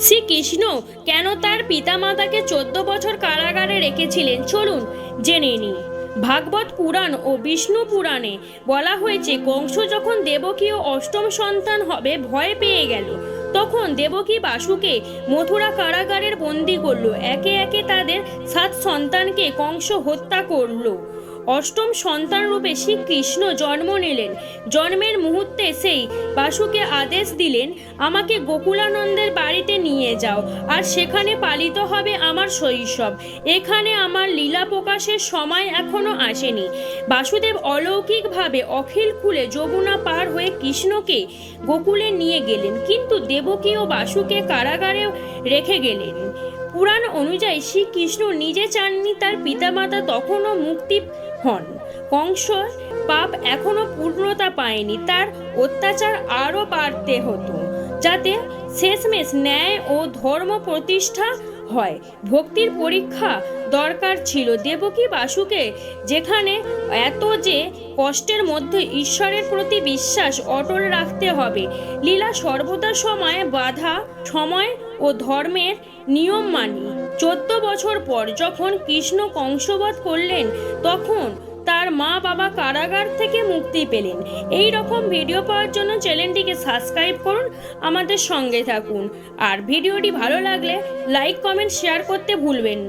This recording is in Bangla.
শ্রীকৃষ্ণ কেন তার পিতামাতাকে চোদ্দ বছর কারাগারে রেখেছিলেন? চলুন জেনে নিই। ভাগবত পুরাণ ও বিষ্ণু পুরাণে বলা হয়েছে, কংস যখন দেবকী ও অষ্টম সন্তান হবে, ভয় পেয়ে গেল। তখন দেবকী বাসুকে মথুরা কারাগারের বন্দি করল। একে একে তাদের সাত সন্তানকে কংস হত্যা করল। অষ্টম সন্তান রূপে শ্রীকৃষ্ণ জন্ম নিলেন। জন্মের মুহূর্তে সেই বাসুকে আদেশ দিলেন, আমাকে গোকুলানন্দের বাড়িতে নিয়ে যাও, আর সেখানে পালিত হবে আমার শৈশব। এখানে আমার লীলা প্রকাশের সময় এখনও আসেনি। বাসুদেব অলৌকিকভাবে অখিল খুলে যমুনা পার হয়ে কৃষ্ণকে গোকুলে নিয়ে গেলেন, কিন্তু দেবকী ও বাসুকে কারাগারে রেখে গেলেন। পুরাণ অনুযায়ী শ্রীকৃষ্ণ নিজে চাননি, তার পিতামাতা তখনও মুক্তি হন। কংস পাপ এখনও পূর্ণতা পায়নি, তার অত্যাচার আরও বাড়তে হতো, যাতে শেষমেশ ন্যায় ও ধর্ম প্রতিষ্ঠা হয়। ভক্তির পরীক্ষা দরকার ছিল। দেবকী বাসুকে যেখানে এত যে কষ্টের মধ্যে ঈশ্বরের প্রতি বিশ্বাস অটল রাখতে হবে। লীলা সর্বদা সময়, বাধা, সময় ও ধর্মের নিয়ম মানি। চোদ্দ বছর পর যখন কৃষ্ণ কংসবধ করলেন, তখন তার মা বাবা কারাগার থেকে মুক্তি পেলেন। এই রকম ভিডিও পাওয়ার জন্য চ্যানেলটিকে সাবস্ক্রাইব করুন, আমাদের সঙ্গে থাকুন। আর ভিডিওটি ভালো লাগলে লাইক কমেন্ট শেয়ার করতে ভুলবেন না।